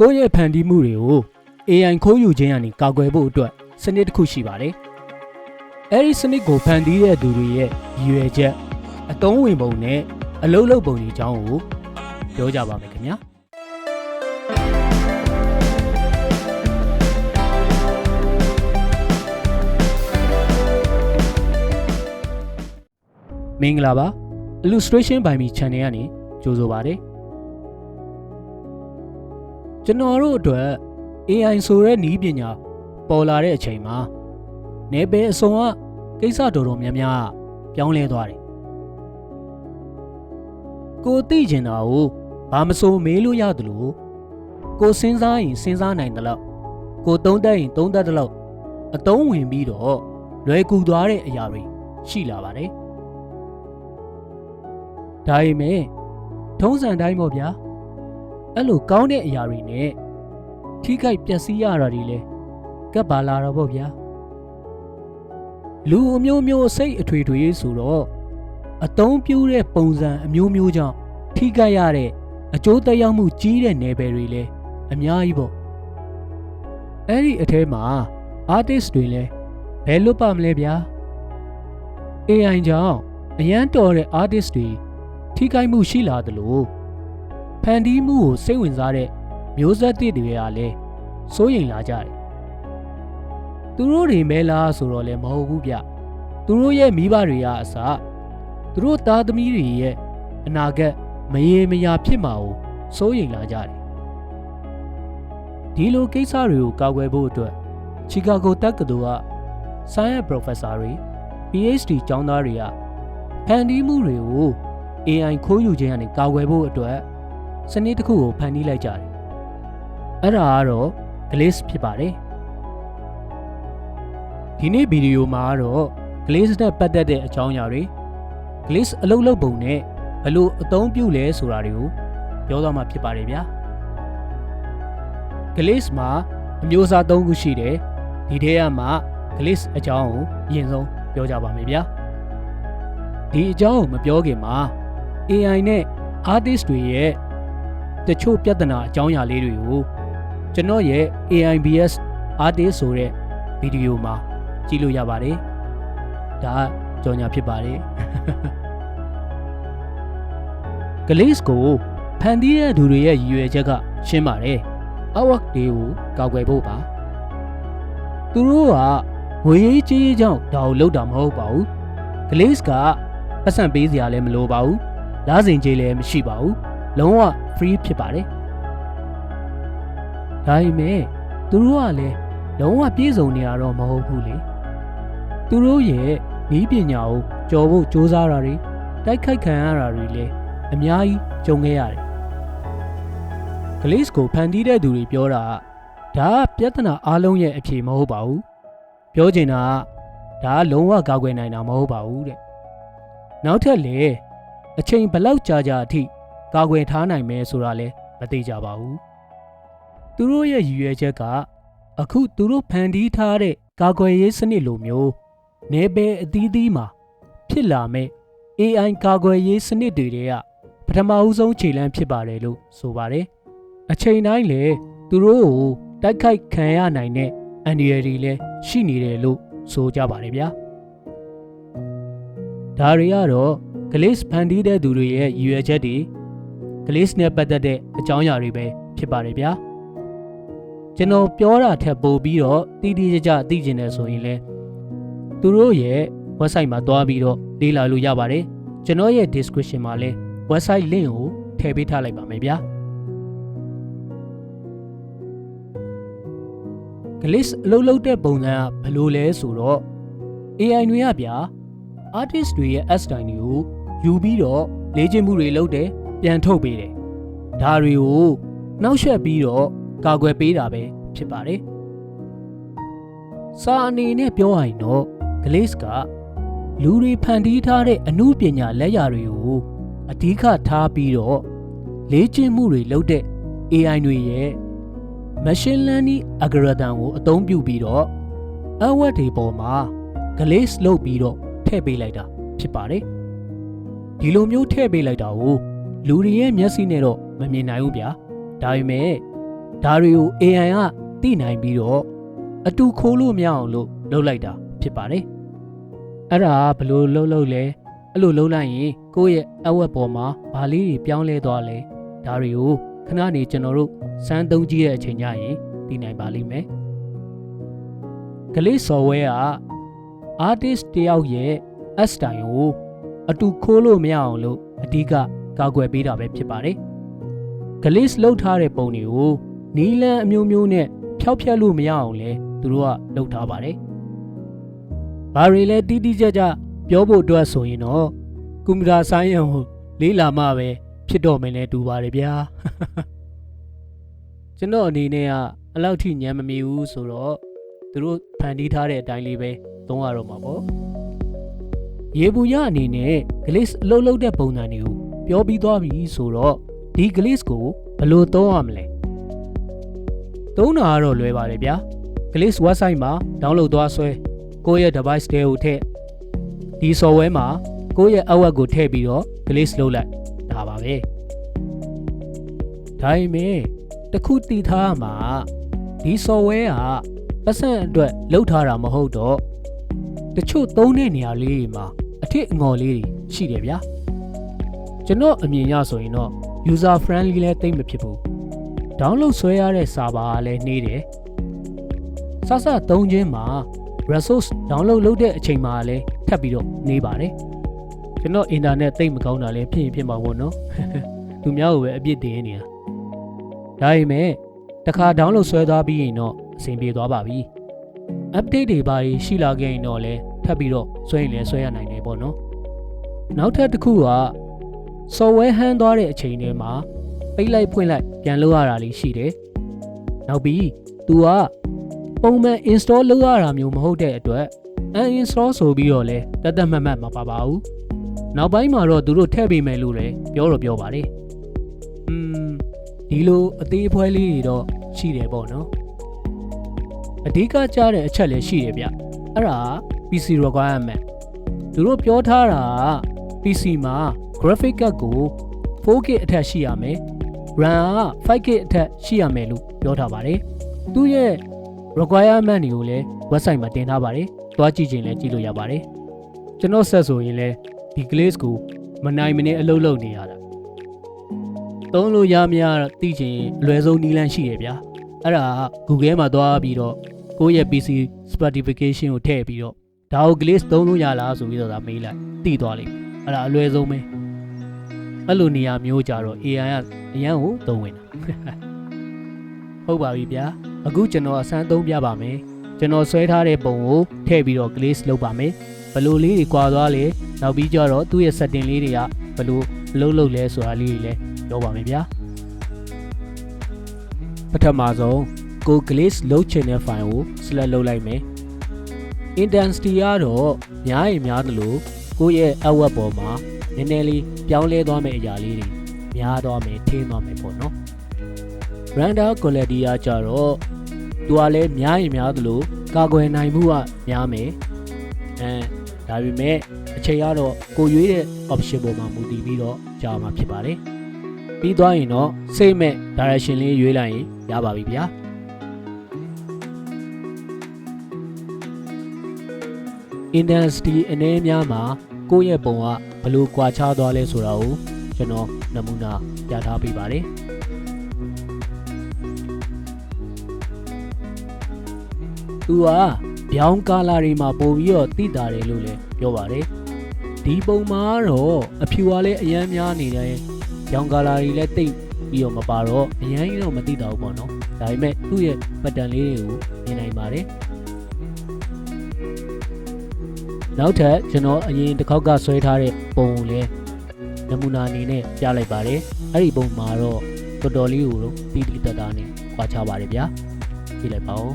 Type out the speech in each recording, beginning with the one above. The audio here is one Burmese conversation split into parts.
ကိုယ့်ရဲ့ဖန်တီးမှုတွေကို AI ခိုးယူခြင်းကနေကာကွယ်ဖို့အတွက်စနစ်တစ်ခုရှိပါတယ်။အဲဒီစနစ်ကိုဖန်တီးတဲ့သူတွေရဲ့ရည်ရွယ်ချက်အသုံးဝင်ပုံနဲ့အလုပ်လုပ်ပုံတွေအကြောင်းကိုပြောကြပါမယ်ခင်ဗျာ။မင်္ဂလာပါ illustration by me channel ကနေကြိုဆိုပါရစေ ကျွန်တော်တို့အတွက် AI ဆိုတဲ့နည်းပညာပေါ်လာတဲ့အချိန်မှာနေပယ်အစုံကကိစ္စတော်တော်များများပြောင်းလဲသွားတယ်ကိုသိကျင်တာကိုဘာမဆိုမေးလို့ရတယ်လို့ကိုစဉ်းစားရင်စဉ်းစားနိုင်တယ်လို့ကိုသုံးသပ်ရင်သုံးသပ်တယ်လို့အတုံးဝင်ပြီးတော့လွယ်ကူသွားတဲ့အရာတွေရှိလာပါတယ်ဒါပေမဲ့ထုံးစံတိုင်းပေါ့ဗျာ အဲ့လိုကောင်းတဲ့အရာတွေနဲ့ထိခိုက်ပျက်စီးရတာတွေလဲကပ်ပါလာတော့ပေါ့ဗျာလူအမျိုးမျိုးစိတ်အထွေထွေဆိုတော့အတုံးပြူးတဲ့ပုံစံအမျိုးမျိုးကြောင့်ထိခိုက်ရတဲ့အကျိုးသက်ရောက်မှုကြီးတဲ့နယ်ပယ်တွေလဲအများကြီးပေါ့အဲ့ဒီအထဲမှာ artist တွေလဲဘယ်လွတ်ပါမလဲဗျာ AI ကြောင့်အရန်တော်တဲ့ artist တွေထိခိုက်မှုရှိလာသလို ဖန်တီးမှုကိုစိတ်ဝင်စားတဲ့မျိုးဆက်သစ်တွေကလည်းစိုးရိမ်လာကြတယ်။သူတို့တွေမဲလားဆိုတော့လည်းမဟုတ်ဘူးဗျ။သူတို့ရဲ့မိဘတွေကအစသူတို့သားသမီးတွေရဲ့အနာဂတ်မရေမရာဖြစ်မှာကိုစိုးရိမ်လာကြတယ်။ဒီလိုကိစ္စတွေကိုကာကွယ်ဖို့အတွက်ချီကာဂိုတက္ကသိုလ်က Science Professor တွေ PhD ကျောင်းသားတွေကဖန်တီးမှုတွေကို AI ခိုးယူခြင်းကနေကာကွယ်ဖို့အတွက် စနစ်တစ်ခုကိုဖန်တီးလိုက်ကြတယ်။အဲ့ဒါကတော့ Glaze ဖြစ်ပါတယ်။ဒီနေ့ဗီဒီယိုမှာတော့ Glaze နဲ့ပတ်သက်တဲ့အကြောင်းအရာတွေ Glaze အလုပ်လုပ်ပုံနဲ့ဘယ်လိုအသုံးပြုလဲဆိုတာတွေကိုပြောသွားမှာဖြစ်ပါတယ်ဗျာ။ Glaze မှာအမျိုးအစား၃ခုရှိတယ်။ဒီထဲကမှ Glaze အကြောင်းကိုအရင်ဆုံးပြောကြပါမယ်ဗျာ။ဒီအကြောင်းကိုမပြောခင်မှာ AI နဲ့ artist တွေရဲ့ တချို့ပြဿနာအကြောင်းအရာလေးတွေကိုကျွန်တော်ရဲ့ AIBS artist ဆိုတဲ့ဗီဒီယိုမှာကြည့်လို့ရပါတယ်။ဒါကြော်ညာဖြစ်ပါတယ်။ Glaze ကိုဖန်တီးတဲ့သူတွေရဲ့ရည်ရွယ်ချက်ကရှင်းပါတယ်။ artwork တွေကိုကောက်ွယ်ဖို့ပါ။သူတို့ကဝေရေးကြီးရေးကြောင့်ဒါကိုလုပ်တာမဟုတ်ပါဘူး။ Glaze ကပတ်စံပေးစရာလည်းမလိုပါဘူး။လားစင်ကြီးလည်းမရှိပါဘူး။ လုံးဝ free ဖြစ်ပါတယ်။ဒါပေမဲ့သူတို့ကလည်းလုံးဝပြည့်စုံနေရတော့မဟုတ်ဘူးလေ။သူတို့ရဲ့ဤပညာကိုကြော်ဖို့စ조사တာတွေတိုက်ခိုက်ခံရတာတွေလည်းအများကြီးကြုံခဲ့ရတယ်။ Glaze ကိုဖန်တီးတဲ့သူတွေပြောတာကဒါကပြဿနာအလုံးရဲ့အဖြေမဟုတ်ပါဘူး။ပြောချင်တာကဒါကလုံးဝကာကွယ်နိုင်တာမဟုတ်ပါဘူးတဲ့။နောက်ထပ်လေအချိန်ဘလောက်ကြာကြာအထိ ကာကွယ်ထားနိုင်မယ်ဆိုတာလည်းမသိကြပါဘူး။သူတို့ရဲ့ရည်ရွယ်ချက်က အခုသူတို့ဖန်တီးထားတဲ့ကာကွယ်ရေးစနစ်လိုမျိုးနေပယ်အသီးသီးမှာ ဖြစ်လာမဲ့ AI ကာကွယ်ရေးစနစ်တွေတွေကပထမအဦးဆုံးခြေလှမ်းဖြစ်ပါတယ်လို့ဆိုပါတယ်။အချိန်တိုင်းလေသူတို့ကိုတိုက်ခိုက်ခံရနိုင်တဲ့အန္တရာယ်တွေလည်းရှိနေတယ်လို့ဆိုကြပါတယ်ဗျာ။ဒါတွေကတော့ Glaze ဖန်တီးတဲ့သူတွေရဲ့ရည်ရွယ်ချက်တွေ Glaze နဲ့ပတ်သက်တဲ့အကြောင်းအရာတွေပဲဖြစ်ပါတယ်ဗျာကျွန်တော်ပြောတာထက်ပိုပြီးတော့တိတိကျကျသိကျင်တယ်ဆိုရင်လည်းသူတို့ရဲ့ website မှာသွားပြီးတော့လေ့လာလို့ရပါတယ်ကျွန်တော်ရဲ့ description မှာလည်း website link ကိုထည့်ပေးထားလိုက်ပါမယ်ဗျာ Glaze အလုပ်လုပ်တဲ့ပုံစံကဘယ်လိုလဲဆိုတော့ AI တွေကဗျာ artist တွေရဲ့ S style တွေကိုယူပြီးတော့လေ့ကျင့်မှုတွေလုပ်တယ် ပြန်ထုတ်ပေးတယ်။ဒါတွေကိုနှောက်ယှက်ပြီးတော့ကာကွယ်ပေးတာပဲဖြစ်ပါတယ်။စာအနေနဲ့ပြောရရင်တော့ Glaze ကလူတွေဖန်တီးထားတဲ့အမှုပညာလက်ရာတွေကိုအဓိကထားပြီးတော့လေ့ကျင့်မှုတွေလုပ်တဲ့ AI တွေရဲ့ machine learning algorithm ကိုအသုံးပြုပြီးတော့အဝတ်တွေပေါ်မှာ glaze လုပ်ပြီးတော့ထည့်ပေးလိုက်တာဖြစ်ပါတယ်။ဒီလိုမျိုးထည့်ပေးလိုက်တာကို လူတွေရဲ့မျက်စိနဲ့တော့မမြင်နိုင်ဘူးဗျာ။ဒါပေမဲ့ဒါတွေကို AI ကသိနိုင်ပြီးတော့အတူခိုးလို့မရအောင်လို့လုပ်လိုက်တာဖြစ်ပါတယ်အဲ့ဒါကဘယ်လို့လှုပ်လှုပ်လဲအဲ့လိုလှုပ်လိုက်ရင်ကိုယ့်ရဲ့အဝတ်ပေါ်မှာဘာလေးတွေပြောင်းလဲသွားလဲဒါတွေကိုခဏနေကျွန်တော်တို့စမ်းသုံးကြည့်တဲ့အချိန်ကျရင်သိနိုင်ပါလိမ့်မယ်ကလေး software က artist တယောက်ရဲ့ S တိုင်ကိုအတူခိုးလို့မရအောင်လို့အဓိက ကာကွယ်ပေးတာပဲဖြစ်ပါတယ်။ glaze လောက်ထားတဲ့ပုံတွေကိုနီလန်အမျိုးမျိုးနဲ့ဖျောက်ဖျက်လို့မရအောင်လဲသူတို့ကလုပ်ထားပါတယ်။ဘာတွေလဲတီးတီးကြကြပြောဖို့အတွက်ဆိုရင်တော့ကွန်ပျူတာဆိုင်းရံကိုလေးလာမှပဲဖြစ်တော့မယ်လဲတူပါတယ်ဗျာ။ကျွန်တော်အနေနဲ့ကအလောက်ထိညံမမီဘူးဆိုတော့သူတို့ဖန်တီးထားတဲ့အတိုင်းလေးပဲသုံးရတော့မှာပေါ့။ရေဘူးရအနေနဲ့ glaze အလုပ်လုပ်တဲ့ပုံစံတွေကို ပြောပြီးသွားပြီဆိုတော့ဒီ glaze ကိုဘယ်လိုသုံးရမလဲသုံးတာကတော့လွယ်ပါတယ်ဗျာ glaze website မှာ download သွားဆွဲကိုယ့်ရဲ့ device တွေကိုထည့်ဒီ software မှာကိုယ့်ရဲ့ award ကိုထည့်ပြီးတော့ glaze လုပ်လိုက်ဒါပါပဲဒါပေမဲ့တခုတည်ထားမှာဒီ software ကပတ်စံအတွက်လုပ်ထားတာမဟုတ်တော့တချို့သုံးတဲ့နေရာလေးတွေမှာအထစ်အငေါ်လေးတွေရှိတယ်ဗျာ ကျွန်တော်အမြင်ရဆိုရင်တော့ user friendly လဲတိတ်မဖြစ်ဘူး download ဆွဲရတဲ့ server ကလည်းနှေးတယ်စစသုံးခြင်းမှာ resource download လုပ်တဲ့အချိန်မှာလည်းထပ်ပြီးတော့နှေးပါတယ်ကျွန်တော် internet တိတ်မကောင်းတာလည်းဖြစ်ရင်ဖြစ်မှာပေါ့နော်သူများကိုပဲအပြစ်တင်နေတာဒါပေမဲ့တစ်ခါ download ဆွဲသွားပြီးရင်တော့အဆင်ပြေသွားပါပြီ update တွေပါရှိလာခဲ့ရင်တော့လည်းထပ်ပြီးတော့ဆွဲရင်လည်းဆွဲရနိုင်တယ်ပေါ့နော်နောက်ထပ်တစ်ခုက software ဟန်းသွားတဲ့အချိန်တွေမှာပိတ်လိုက်ဖွင့်လိုက်ပြန်လုပ်ရတာလေးရှိတယ်။နောက်ပြီး तू ကပုံမှန် install လုပ်ရတာမျိုးမဟုတ်တဲ့အတွက် uninstall ဆိုပြီးတော့လဲတတ်တတ်မှတ်မှတ်မပါပါဘူး။နောက်ပိုင်းမှာတော့သူတို့ထည့်ပေးမယ်လို့လည်းပြောတော့ပြောပါတယ်။อืมဒီလိုအသေးအဖွဲလေးတွေတော့ရှိတယ်ပေါ့နော်။အဓိကကြားတဲ့အချက်လည်းရှိတယ်ဗျ။အဲ့ဒါ PC requirement သူတို့ပြောထားတာက PC မှာ graphic card ကို 4K အထက်ရှိရမယ် RAM က 5K အထက်ရှိရမယ်လို့ပြောထားပါတယ်သူရဲ့ requirement တွေကိုလည်း website မှာတင်ထားပါတယ်သွားကြည့်ခြင်းလည်းကြည့်လို့ရပါတယ်ကျွန်တော်ဆက်ဆိုရင်လည်းဒီ glaze ကိုမနိုင်မနေအလုပ်လုပ်နေရတာသုံးလို့ရမရသိချင်အလွယ်ဆုံးနည်းလမ်းရှိတယ်ဗျာအဲ့ဒါက Google မှာသွားပြီးတော့ကိုယ့်ရဲ့ PC specification ကိုထည့်ပြီးတော့ဒါကို glaze သုံးလို့ရလားဆိုပြီးတော့ဒါမေးလိုက်သိသွားလိမ့်မယ် အဲ့ဒါအလွယ်ဆုံးပဲအဲ့လိုနေရာမျိုးကြတော့ AI ကအရန်ကိုသုံးဝင်တာဟုတ်ပါပြီဗျာအခုကျွန်တော်အစမ်းသုံးပြပါမယ်ကျွန်တော်ဆွဲထားတဲ့ပုံကိုထည့်ပြီးတော့ glaze လုပ်ပါမယ်ဘယ်လိုလေးတွေကွာသွားလဲနောက်ပြီးကြတော့သူ့ရဲ့ setting လေးတွေကဘယ်လိုအလုပ်လုပ်လဲဆိုတာလေးတွေလည်းပြောပါမယ်ဗျာပထမဆုံးကို glaze လုပ်ချင်တဲ့ file ကို select လုပ်လိုက်မယ် intensity ကတော့များရင်များသလို ကိုယ့်ရဲ့ award ပေါ်မှာနည်းနည်းလေးပြောင်းလဲသွားမယ့်အရာလေးတွေများသွားမယ်ထင်းသွားမယ်ပေါ့နော် render quality ကကြတော့သူကလည်းများရင်များသလိုကာကွယ်နိုင်မှုကများမယ်အဲဒါပေမဲ့အချိန်ကတော့ကိုရွေးတဲ့ option ပေါ်မှာမူတည်ပြီးတော့ကြာမှာဖြစ်ပါတယ်ပြီးသွားရင်တော့စိတ်မဲ့ direction လေးရွေးလိုက်ရင်ရပါပြီဗျာ intensity အနေများမှာကိုယ့်ရဲ့ပုံကဘယ်လိုကွာခြားသွားလဲဆိုတာကိုကျွန်တော်နမူနာပြထားပေးပါတယ်သူကဗျောင်းကာလာတွေမှာပို့ပြီးတော့တိတာတယ်လို့လည်းပြောပါတယ်ဒီပုံမှာတော့အဖြူကလည်းအရန်များနေတယ်ဗျောင်းကာလာတွေလည်းတိတ်ပြီးတော့မပါတော့အရန်ကြီးတော့မတိတာဘူးပေါ့နော်ဒါပေမဲ့သူ့ရဲ့ပတ်တန်လေးတွေကိုမြင်နိုင်ပါတယ် နောက်ထပ်ကျွန်တော်အရင်တစ်ခေါက်ကဆွဲထားတဲ့ပုံကိုလည်းနမူနာအနေနဲ့ပြလိုက်ပါတယ်အဲ့ဒီပုံမှာတော့တော်တော်လေးကိုတီးတီးတတ်တာနဲ့ခွာချပါတယ်ဗျာကြည့်လိုက်ပါဦး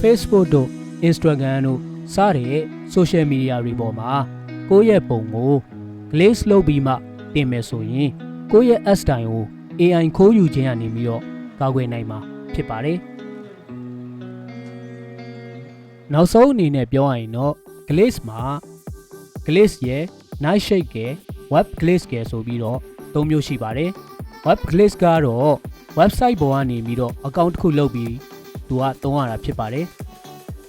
Facebook တို့ Instagram တို့စတဲ့ social media တွေပေါ်မှာကိုယ့်ရဲ့ပုံကို glaze လုပ်ပြီးမှတင်မယ်ဆိုရင် ကိုယ့်ရဲ့ S တိုင်ကို AI ခိုးယူခြင်းကနေပြီးတော့ကာကွယ်နိုင်မှာဖြစ်ပါတယ်။နောက်ဆုံးအနေနဲ့ပြောရရင်တော့ glaze မှာ glaze ရဲ့ night shade က web glaze ကဆိုပြီးတော့သုံးမျိုးရှိပါတယ် web glaze ကတော့ website ပေါ်ကနေပြီးတော့ account တစ်ခုလုပ်ပြီးသူကသုံးရတာဖြစ်ပါတယ်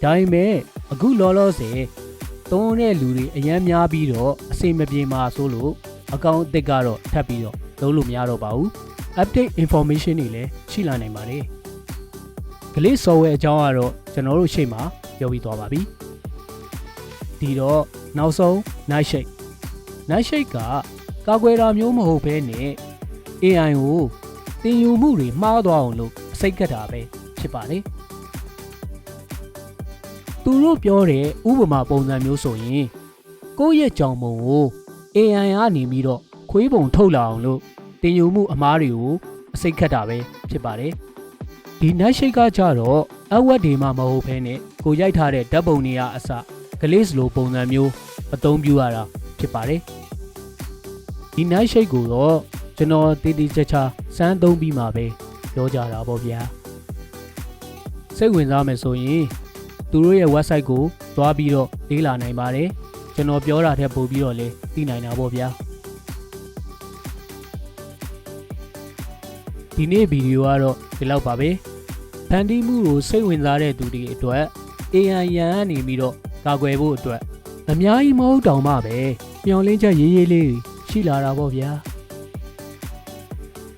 ဒါပေမဲ့အခုလောလောဆယ်သုံးတဲ့လူတွေအများများပြီးတော့အစိမပြေမှာဆိုလို့ account အသစ်ကတော့ထပ်ပြီးတော့ လုပ်လို့မရတော့ပါဘူး update information တွေလည်းရှိလာနိုင်ပါတယ် glaze software အကြောင်းကတော့ကျွန်တော်တို့ရှေ့မှာပြောပြီးသွားပါပြီဒီတော့နောက်ဆုံး night shade night shade ကကာကွယ်တာမျိုးမဟုတ်ဘဲနဲ့ AI ကိုတင်ယူမှုတွေမှားသွားအောင်လို့အစိတ်ကတ်တာပဲဖြစ်ပါတယ်သူတို့ပြောတဲ့ဥပမာပုံစံမျိုးဆိုရင်ကိုယ့်ရဲ့ကြောင်ပုံကို AI ကနေပြီးတော့ ခွေးပုံထုတ်လာအောင်လို့တင်ယူမှုအမားတွေကိုအစိတ်ခတ်တာပဲဖြစ်ပါတယ်ဒီ night shade ကကြတော့အဝတ်တွေမှမဟုတ်ဘဲနဲ့ကိုရိုက်ထားတဲ့ဓာတ်ပုံတွေကအစ glaze လိုပုံစံမျိုးအသုံးပြုရတာဖြစ်ပါတယ်ဒီ night shade ကိုတော့ကျွန်တော်တည်တည်ချာချာစမ်းသုံးပြီးမှပဲပြောကြတာပေါ့ဗျာစိတ်ဝင်စားမယ်ဆိုရင်သူတို့ရဲ့ website ကိုသွားပြီးတော့လေ့လာနိုင်ပါတယ်ကျွန်တော်ပြောတာထက်ပိုပြီးတော့လေသိနိုင်တာပေါ့ဗျာ ဒီနေ့ဗီဒီယိုကတော့ဒီလောက်ပါပဲဖန်တီးမှုကိုစိတ်ဝင်စားတဲ့သူတွေအတွက် AI ရန်ကနေပြီးတော့ကာကွယ်ဖို့အတွက်အများကြီးမဟုတ်တောင်မှပဲမျောလင်းချက်ရေးရေးလေးရှိလာတာပေါ့ဗျာ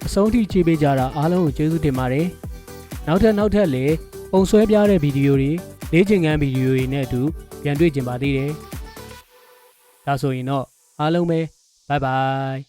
အဆုံးထိကြည့်ပေးကြတာအားလုံးကိုကျေးဇူးတင်ပါတယ်နောက်ထပ်နောက်ထပ်လည်းပုံဆွဲပြတဲ့ဗီဒီယိုတွေလေ့ကျင့်ခန်းဗီဒီယိုတွေနဲ့အတူပြန်တွေ့ကြပါသေးတယ်ဒါဆိုရင်တော့အားလုံးပဲဘိုင်ဘိုင်